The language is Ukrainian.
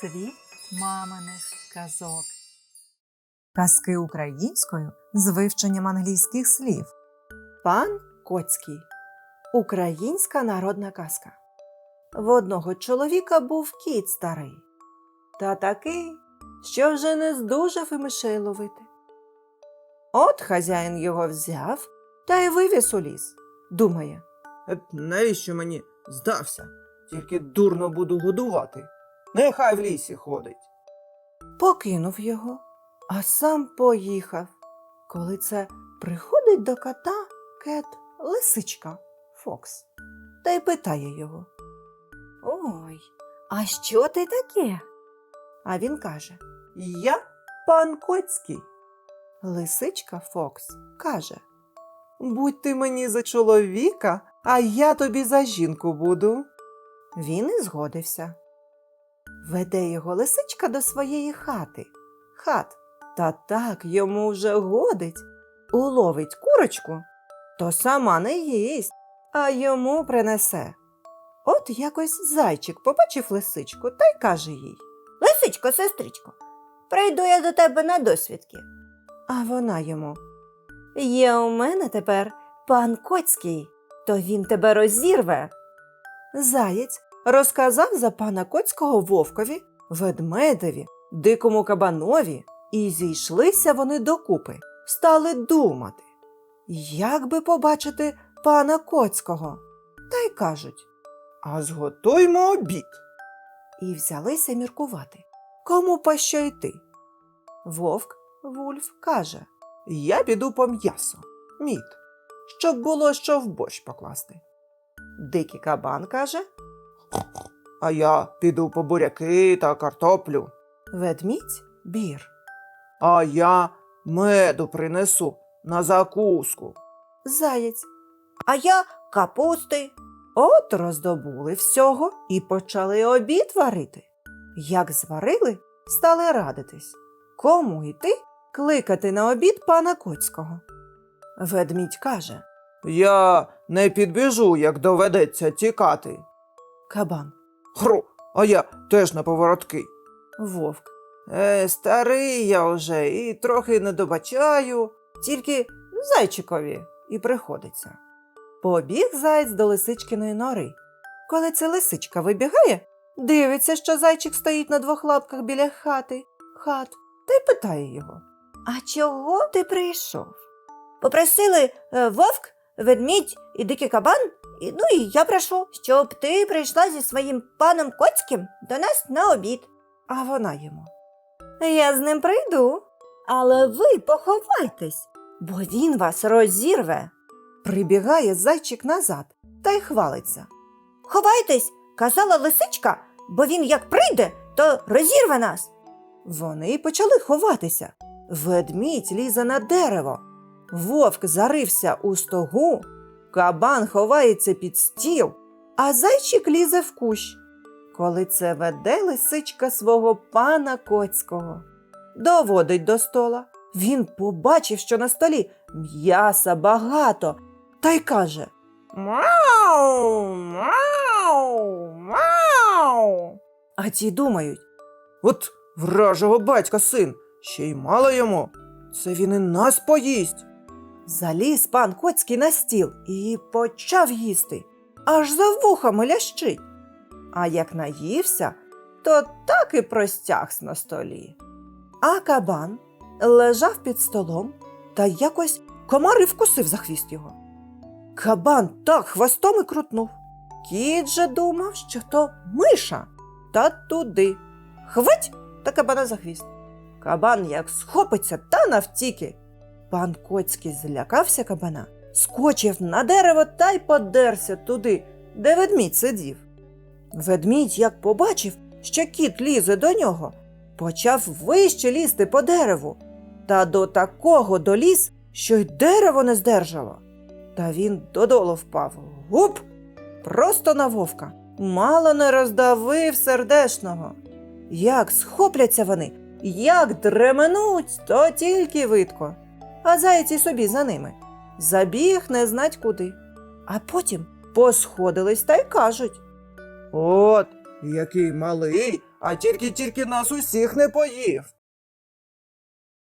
Світ маминих казок. Казки українською з вивченням англійських слів. Пан Коцький. Українська народна казка. В одного чоловіка був кіт старий. Та такий, що вже не здужав і мишей ловити. От хазяїн його взяв та й вивіз у ліс. Думає, Навіщо мені здався? Тільки дурно буду годувати. Нехай в лісі ходить. покинув його, а сам поїхав. Коли це приходить до кота кет лисичка Фокс та й питає його. Ой, а що ти таке? А він каже: Я пан Коцький. Лисичка Фокс каже: Будь ти мені за чоловіка, а я тобі за жінку буду. Він і згодився. Веде його лисичка до своєї хати. Хат. Та так йому вже годить. Уловить курочку, то сама не їсть, а йому принесе. От якось зайчик побачив лисичку та й каже їй. Лисичко, сестричко, прийду я до тебе на досвідки. А вона йому. Є у мене тепер пан Коцький, то він тебе розірве. Заєць розказав за пана Коцького вовкові, ведмедеві, дикому кабанові, і зійшлися вони докупи, стали думати, як би побачити пана Коцького. Та й кажуть, А зготуймо обід. і взялися міркувати, кому по що йти. Вовк Вульф каже, Я піду по м'ясо. Мід. Щоб було що в борщ покласти. дикий кабан каже, А я піду по буряки та картоплю. ведмідь бір. А я меду принесу на закуску. Заєць А я капусти. От роздобули всього і почали обід варити. Як зварили, стали радитись, кому йти кликати на обід пана Коцького. Ведмідь каже Я не підбіжу, як доведеться тікати. Кабан, Хру, а я теж на поворотки. вовк, Е, старий я вже і трохи не добачаю. тільки зайчикові і приходиться. Побіг заєць до лисичкиної нори. Коли ця лисичка вибігає, дивиться, що зайчик стоїть на двох лапках біля хати, хат, та й питає його. А чого ти прийшов? Попросили е, вовк, ведмідь і дикий кабан, і, ну і я прошу, щоб ти прийшла зі своїм паном Коцьким до нас на обід. А вона йому. Я з ним прийду. Але ви поховайтесь, бо він вас розірве. Прибігає зайчик назад та й хвалиться. Ховайтесь, казала лисичка, бо він як прийде, то розірве нас. Вони почали ховатися. Ведмідь лізе на дерево. Вовк зарився у стогу, кабан ховається під стіл, а зайчик лізе в кущ. Коли це веде лисичка свого пана Коцького. Доводить до стола. Він побачив, що на столі м'яса багато, та й каже Мау, мау, мау. А ті думають, От вражого батька син, ще й мало йому. Це він і нас поїсть. Заліз пан Коцький на стіл і почав їсти, аж за вухами лящить. А як наївся, то так і простягс на столі. А кабан лежав під столом та якось комар і вкусив за хвіст його. Кабан так хвостом і крутнув. Кіт же думав, що то миша, та туди. Хвить та кабана за хвіст. Кабан як схопиться та навтіки. Пан Коцький злякався кабана, скочив на дерево та й подерся туди, де ведмідь сидів. Ведмідь, як побачив, що кіт лізе до нього, почав вище лізти по дереву, та до такого доліз, що й дерево не здержало. Та він додолу впав. Гуп! Просто на вовка. Мало не роздавив сердешного. Як схопляться вони, як дременуть, то тільки видко. А зайці собі за ними. Забіг не знать куди. А потім посходились та й кажуть. От Який малий, а тільки-тільки нас усіх не поїв.